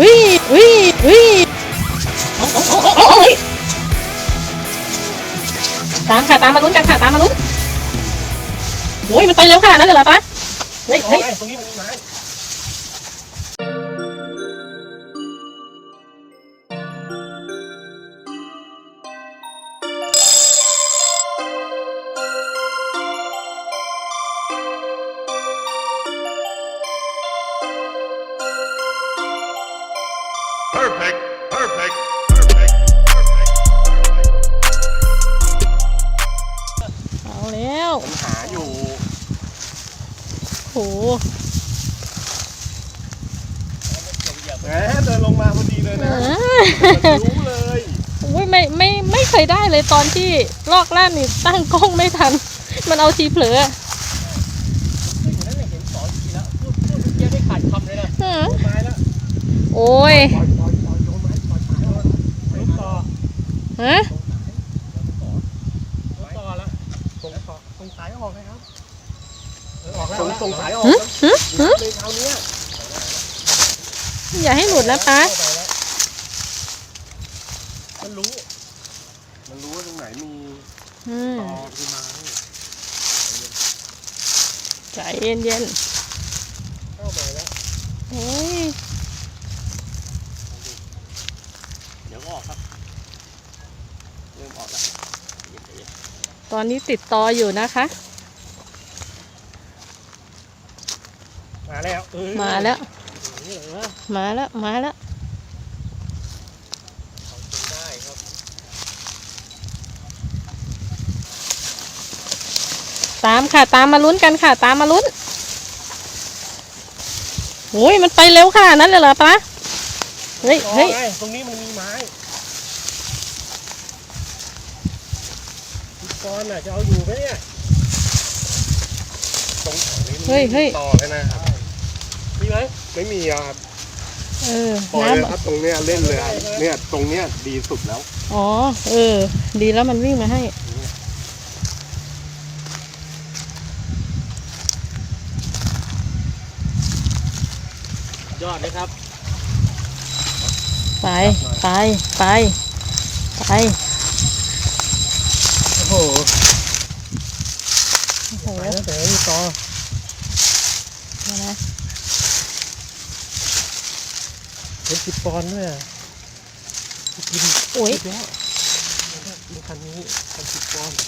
วิวิวิโอ้โอ้โอ้โอ้โอ้ยตามค่ะตามมาลุ้นกันค่ะตามมาลุ้นโอ้ยมันไปแล้วค่ะนั่นเหรอปะเฮ้ยเฮ้ยตรงนี้มันมีไม้ เอาแล้วผมหาอยู่ โหแหมเดินลงมาพอดีเลยเอนะอรู้เลยโอ้ยไม่ไม่ไม่เคยได้เลยตอนที่ลอกแรกนี่ตั้งกล้องไม่ทัน มันเอาทีเผลอซึ่งอยู่นั่นเนี่ยเห็นสอนทีแล้วพูดพูดเมื่อกี้ไม่ขาดคำเลยนะอืมไม้แล้วโอ้ย ปล่อย ฮะรู้ต่อแล้วส่งต่อส่งสายออกเลยครับเออออกแล้วส่งสายออกหึแล้วหึหึเลยคราวเนี้ยอย่าให้หลุดนะป้ามันรู้ มันรู้ว่าตรงไหนมีอืมตอมีไม้ใจเย็นเย็นเข้าไปแล้ว ๆโอ้ย เดี๋ยวก็ออกครับ เริ่มออกแล้วเย็นใจเย็น ตอนนี้ติดต่ออยู่นะคะ มาแล้วเออมาแล้ว นี่เหรอวะมาแล้ว มาแล้วได้ครับตามค่ะ ตามมาลุ้นกันค่ะ ตามมาลุ้นโอ้ยมันไปเร็วขนาดนั้นเลยเหรอป้าเฮ้ยอ๋อเฮ้ย ไงตรงนี้มันมีไม้พี่กรณ์น่ะจะเอาอยู่ไหมเนี่ยตรงแถวนี้มันเฮ้ยเฮ้ย ต่อเลยนะครับมีไหมไม่มีอะครับเออปล่อยเลยน้ำครับตรงเนี้ยเล่นเลยครับเนี่ยตรงเนี้ยดีสุดแล้วอ๋อ เออ ดีแล้วมันวิ่งมาให้ ยอดเลยครับ ไป ไป ไป ไป โอ้โหโอ้โหไปแล้วแต่ไม่ต่อนี่นะเป็นสิบปอนด์ด้วยอะกินโอ้ยเยอะดูคันนี้คันสิบปอนด์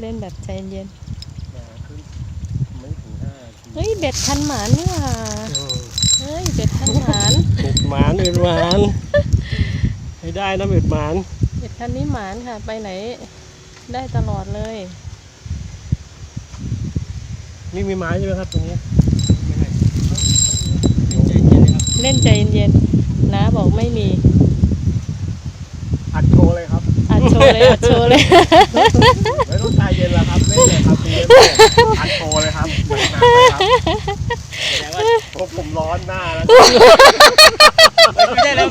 เล่นแบบใจเย็น มาขึ้นไม่ถึงห้าที เฮ้ยเบ็ดคันหมานนี่หว่าเออเฮ้ยเบ็ดคันหมานเบ็ดหมานเบ็ดหมานให้ได้นะเบ็ดหมานเบ็ดคันนี้หมานค่ะ ไปไหนได้ตลอดเลย นี่มีไม้ใช่ไหมครับตรงนี้ใจเย็นเลยครับเล่นใจเย็นๆนะบอกไม่มี อัดโชว์เลยครับ อัดโชว์เลยอัดโชว์เลยไม่ต้องใจเย็นแล้วครับเล่นเลยครับเล่นเลยอัดโชว์เลยครับ หนักๆเลยครับแสดงว่าเพราะผมร้อนหน้าแล้วไม่ได้แล้ว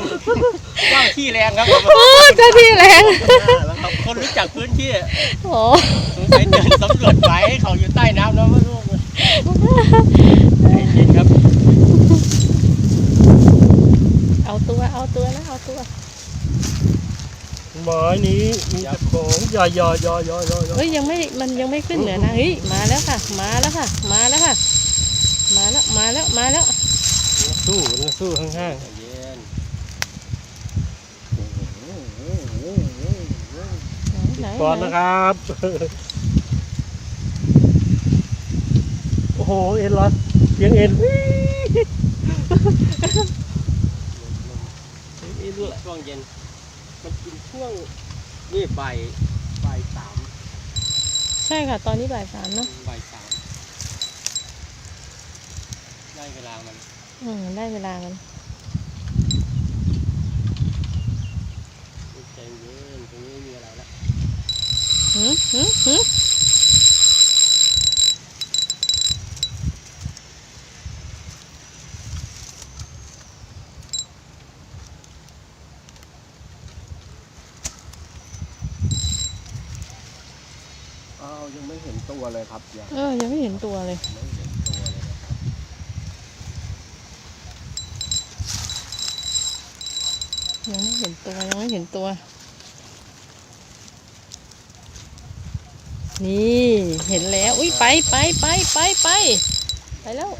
ว่างที่แรงครับโอ้เจ้าที่แรงหน้าแล้วครับคนรู้จักพื้นที่โอ้สงสัยเดินสำรวจไว้ให้เขาอยู่ใต้น้ำแล้วไม่รู้ใจเย็นครับ เอาตัว เอาตัวนะ เอาตัว หมายนี้มีแต่ของย่อยๆย่อยๆย่อยๆย่อยเฮ้ยยังไม่มันยังไม่ขึ้นเหนือนะเฮ้ยมาแล้วค่ะ มาแล้วค่ะ มาแล้วค่ะ มาแล้วมาแล้วมาแล้วๆสู้นะสู้ข้างใจเย็นไหนๆก่อนนะครับ โอ้โห เอ็นเหรอเสียงเอ็นนี่ด้วยช่วงเย็น มันกินช่วงนี่บ่ายบ่ายสามใช่ค่ะ ตอนนี้บ่ายสามเนาะบ่ายสามได้เวลามันอืมได้เวลากันใจเย็นตรงนี้ไม่มีอะไรแล้วหืมหืมหืม ยังไม่เห็น ตัวเลยครับยังเออ ยังไม่เห็นตัวเลย ไม่เห็นตัวเลยนะครับยังไม่เห็นตัว ยังไม่เห็นตัว นี่ เห็นแล้ว อุ้ยไปไปไปไปไปไปแล้ว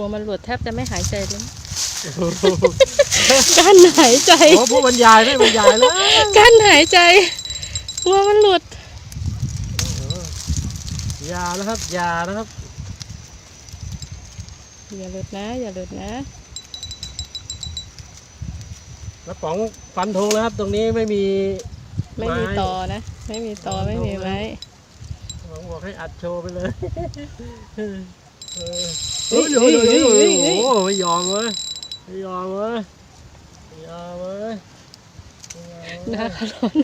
วมันหลุดแทบจะไม่หายใจเลย กั้นหายใจ โอ้ผู้บรรยายไม่บรรยายแล้วกั้นหายใจกลัวมันหลุดอยานะครับอยานะครับอย่าหลุดนะ อย่าหลุดนะแล้วป๋องฟันธงแล้วครับ ตรงนี้ไม่มีไม่มีไม้ตอนะ ไม่มีตอไม่มีไม้ป๋องบอกให้อัดโชว์ไปเลย เออเฮ้เฮ้ยยเฮ้เฮ้ยยเฮ้เฮ้ยยเฮ้ยโอ้ไม่ยอมเว้ยไม่ยอมเว้ยไม่ยอมเว้ยไม่ยอมนะเว้ยคะร้อน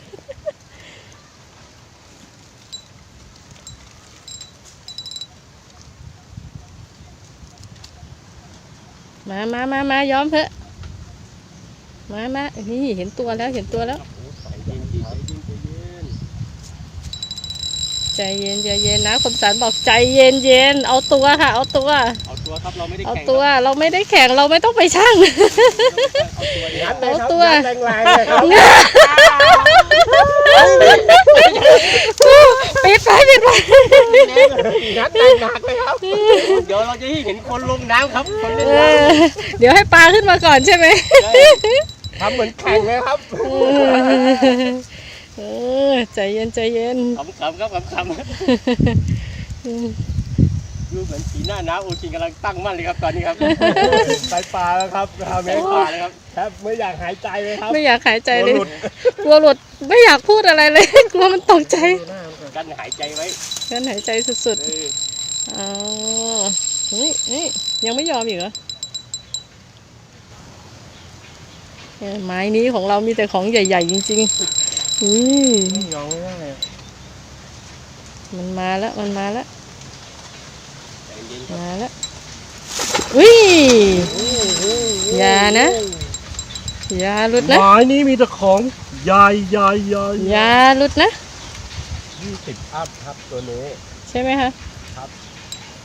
มามามามาย้อมเถอะ มามานี่เห็นตัวแล้ว เห็นตัวแล้ว ใจเย็นที่ ใจเย็นใจเย็นใจเย็นใจเย็นนะคมสันบอกใจเย็นเย็นเอาตัวค่ะ เอาตัว เอาตัวครับเราไม่ได้เอาแข่งตัวเราไม่ได้แข่งเราไม่ต้องไปช่าง เอาตัวงัดเลยครับเอาตัวงัดแรงๆเลยครับปิดไฟปิดไฟงัดหนักๆเลยครับเดี๋ยวเราจะให้เห็นคนลงน้ำครับคนเล่นเอน้อเดี๋ยวให้ปลาขึ้นมาก่อนใช่ไหมทำเหมือนแข่งเลยครับ เออใจเย็นใจเย็นำขำๆครับขำๆดูเหมือนสีหน้าน้าโอชินกำลังตั้งมั่นเลยครับตอนนี้ครับไปปลาแล้วครับทำไม่ให้ปลาเลยครับแทบไม่อยากหายใจเลยครับ ไม่อยากหายใจเลยหัวหลุดกลัวหลุดไม่อยากพูดอะไรเลยกลัวมันตกใจกันหายใจไว้กั้นหายใจสุดเออๆอ๋อเฮ้ยเฮ้ยยังไม่ยอมอีกเหรอเออไม้นี้ของเรามีแต่ของใหญ่ ๆ จริง ๆ อืมไม่ยอมไม่ได้มันมาแล้ว มันมาแล้วใจเย็นครับมาแล้วอุ้ยอย่านะอย่าหลุดนะไม้นี้มีแต่ของใหญ่ใหญ่ใหญ่อย่าหลุดนะยี่สิบอัพครับตัวนี้ ใช่ไหมคะครับ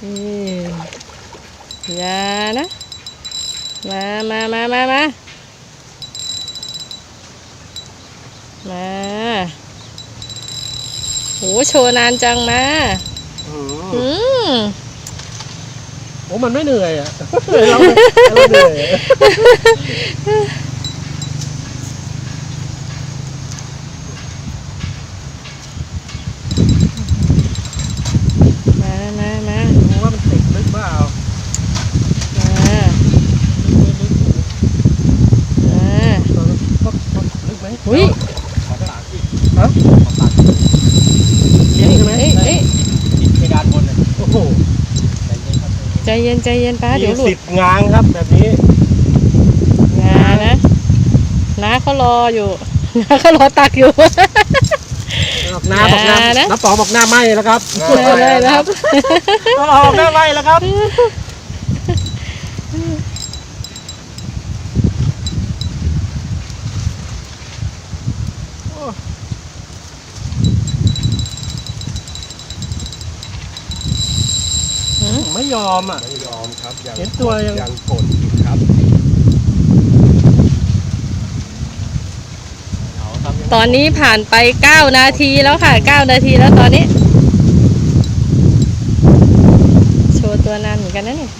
นี่อย่านะ มามามามามา มาโหโชว์นานจังมาอืมอืมโอ้มันไม่เหนื่อยอะเราเราเหนื่อยอะ มามามา ดูว่ามันติดลึกเปล่า มามา ก็ก็ลึกไหม อุ้ย ขอปากอีก ฮะ ขอปาก เสียงใช่ไหม เอ้ยเอ้ย ติดเพดานบนเลยโอ้โห ใจเย็นใจเย็นป้าเดี๋ยวหลุสิดบงางครับแบบนี้งานะน้าเขารออยู่น้าเขารอตักอยู่หน้าบอกหน้าอย่านะน้ำป๋องบอกหน้าไหมแล้วครับเลยนะครับต้องออกหน้าไหมแล้วครับ ไม่ยอมอะ ไม่ยอมครับยังเห็นตัวยัง ยังกดอยู่ครับตอนนี้ผ่านไป 9 นาทีแล้วค่ะ 9 นาทีแล้วตอนนี้ โชว์ตัวนานเหมือนกันนะเนี่ย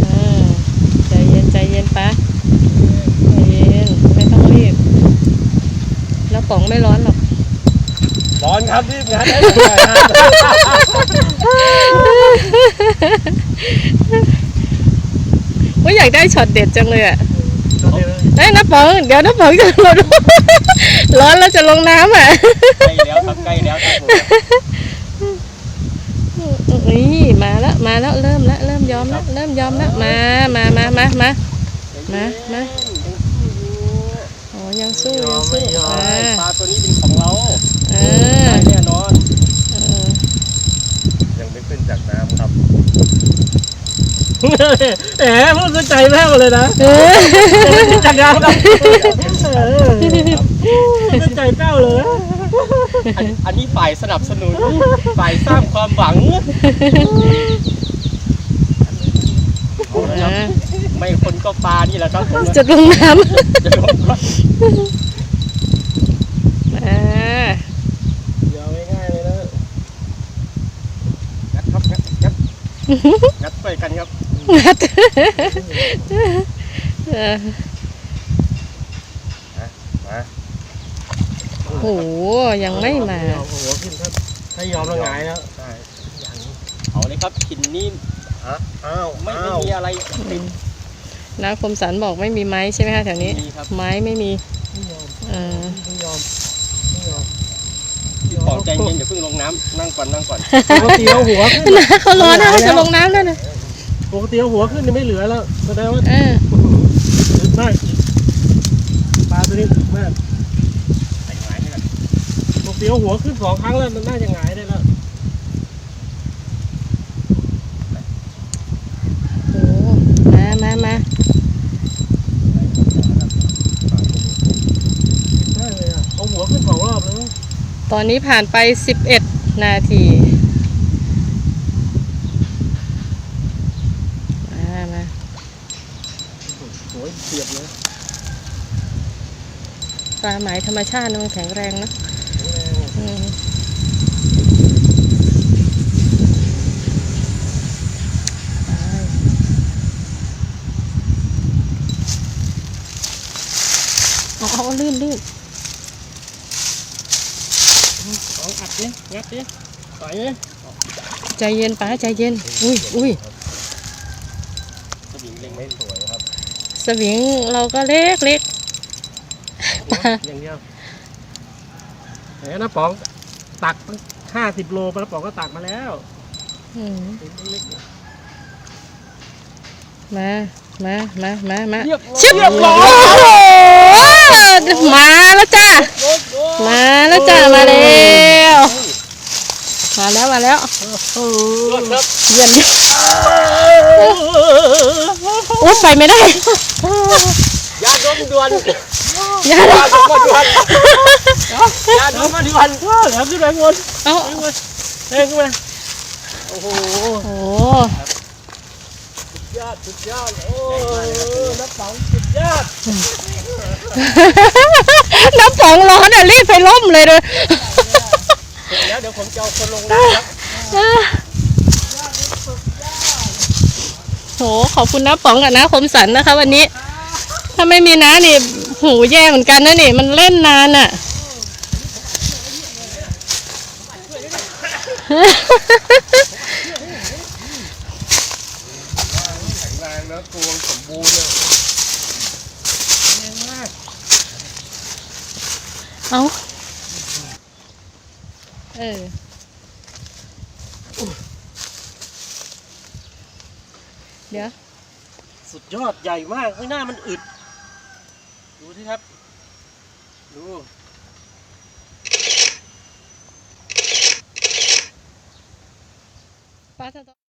เออใจเย็นใจเย็นป้าใจเย็น ไม่ต้องรีบ แล้วป๋องไม่ร้อนหรอก ร้อนครับรีบงัดให้หน่อยครับว่าอยากได้ช็อตเด็ดจังเลยอะตัวเดียวเอ้ยน้าป๋องเดี๋ยวน้าป๋องจะลงร้อนแล้วจะลงน้ำอะใกล้แล้วครับใกล้แล้วครับผมนี่มาแล้วมาแล้วเริ่มแล้วเริ่มยอมแล้วเริ่มยอมแล้วมามามามามามามาอ๋อยังสู้ยอยังมไม่สู้ยอมอ่าปลาตัวนี้เป็นของเราเออ ได้แน่นอน เออ ยังไม่ขึ้นจากน้ำครับ แหมพูดใจแม่เลยนะเออจักรยานครับพูดใจแป้วเลยอันอันนี้ฝ่ายสนับสนุน ฝ่ายสร้างความหวังอ่าไม่คนก็ปลานี่แหละครับผมจะลงน้จะลงก่อนำอ่าเดี๋ยวง่ายๆเลยนะงัดครับงัดงัดงัดไปกันครับ งัดเออมาโอ้โหยังไม่มาโอ้โหขึ้นครับถ้ายอมและหงายแล้วใช่เอาเลยครับหินนี่ฮะอ้าวไม่อ้าไม่วมีอะไรติดน้าคมสันบอกไม่มีไม้ใช่ไหมคะแถวนี้มีครับ ไม้ไม่มีไม่ยอมเออไม่ยอมไม่ยอมพี่ขอใจเย็นอย่าเพิ่งลงน้ำนั่งก่อนนั่งก่อนปกติเอาหัวขึ้นน้าเขาร้อนนะเขาจะลงน้ำแล้วนะ ปกติเอาหัวขึ้นนี่ไม่เหลือแล้วแสดงว่าเอออึดมากปลาตัวนี้อึดมากใส่หงายนี่แหละปกติเอาหัวขึ้นสองครั้งแล้วมันน่าจะหงายได้แล้วโอ้มามามาได้เลยอะเอาหัวขึ้นสองรอบแล้วตอนนี้ผ่านไป11นาที มามา สวยเสียบเลย ปลาไหมธรรมชาตินะมันแข็งแรงนะแข็งแรงอืมเอาเอาลื่นลื่นเอาอัดดิงัดดิต่อยดิใจเย็นป้าใจเย็น อุ้ยอุ้ยสวิงเล็งไม่สวยครับ สวิงเราก็เล็กเล็กปลา อย่างเดียวแหมน้าป๋องตักห้าสิบโลปลาป๋องก็ตักมาแล้วอืมเล็กมา มา มา มา มาเรียบร้อยชิบโอ้โหมาแล้วจ้า มาแล้วจ้า มาแล้วมาแล้วมาแล้วๆโอ้รอดครับเยี่ยมโอ้ไปไม่ได้ ยาดมด่วนอย่ายาดมมาด่วนยาดมมาด่วนแหลมขึ้นไปบนเอาเฮ้ยขึ้นมาโอ้โหโอ้สุดยอดสุดยอดโอ้น้าป๋องสุดยอดน้ำป๋องร้อนอะรีบไปล่มเลยเลยเสร็จแล้วเดี๋ยวผมจะเอาคนลงน้ำครับโหขอบคุณน้าป๋องกับน้าคมสันนะคะวันนี้ ถ้าไม่มีน้านี่ หูแย่เหมือนกันนะนี่ มันเล่นนานอะแข็งแรงนะตัวสมบูรณ์เลยแรงมากเอาเออเดี๋ยว สุดยอดใหญ่มากข้างหน้ามันอึด ดูที่ครับ ดูป้าสะ